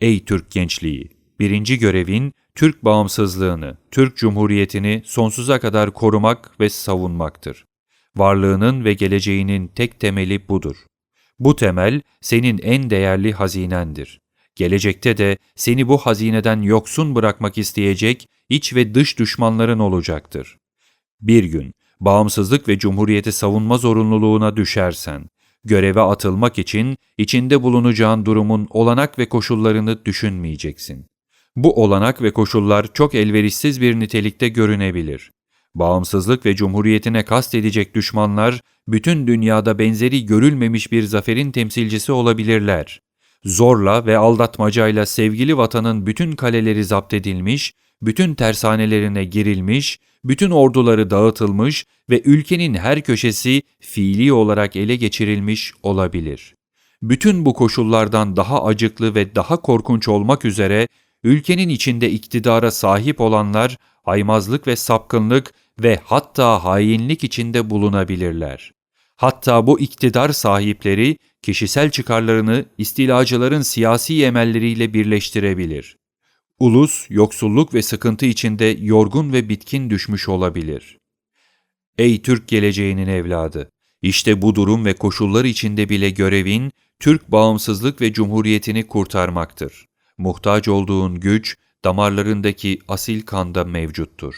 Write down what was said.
Ey Türk gençliği! Birinci görevin Türk bağımsızlığını, Türk Cumhuriyeti'ni sonsuza kadar korumak ve savunmaktır. Varlığının ve geleceğinin tek temeli budur. Bu temel senin en değerli hazinendir. Gelecekte de seni bu hazineden yoksun bırakmak isteyecek iç ve dış düşmanların olacaktır. Bir gün bağımsızlık ve cumhuriyeti savunma zorunluluğuna düşersen, göreve atılmak için içinde bulunacağın durumun olanak ve koşullarını düşünmeyeceksin. Bu olanak ve koşullar çok elverişsiz bir nitelikte görünebilir. Bağımsızlık ve cumhuriyetine kastedecek düşmanlar, bütün dünyada benzeri görülmemiş bir zaferin temsilcisi olabilirler. Zorla ve aldatmacayla sevgili vatanın bütün kaleleri zapt edilmiş, bütün tersanelerine girilmiş, bütün orduları dağıtılmış ve ülkenin her köşesi fiili olarak ele geçirilmiş olabilir. Bütün bu koşullardan daha acıklı ve daha korkunç olmak üzere ülkenin içinde iktidara sahip olanlar aymazlık ve sapkınlık ve hatta hainlik içinde bulunabilirler. Hatta bu iktidar sahipleri kişisel çıkarlarını istilacıların siyasi emelleriyle birleştirebilir. Ulus, yoksulluk ve sıkıntı içinde yorgun ve bitkin düşmüş olabilir. Ey Türk geleceğinin evladı! İşte bu durum ve koşullar içinde bile görevin Türk bağımsızlık ve cumhuriyetini kurtarmaktır. Muhtaç olduğun güç damarlarındaki asil kanda mevcuttur.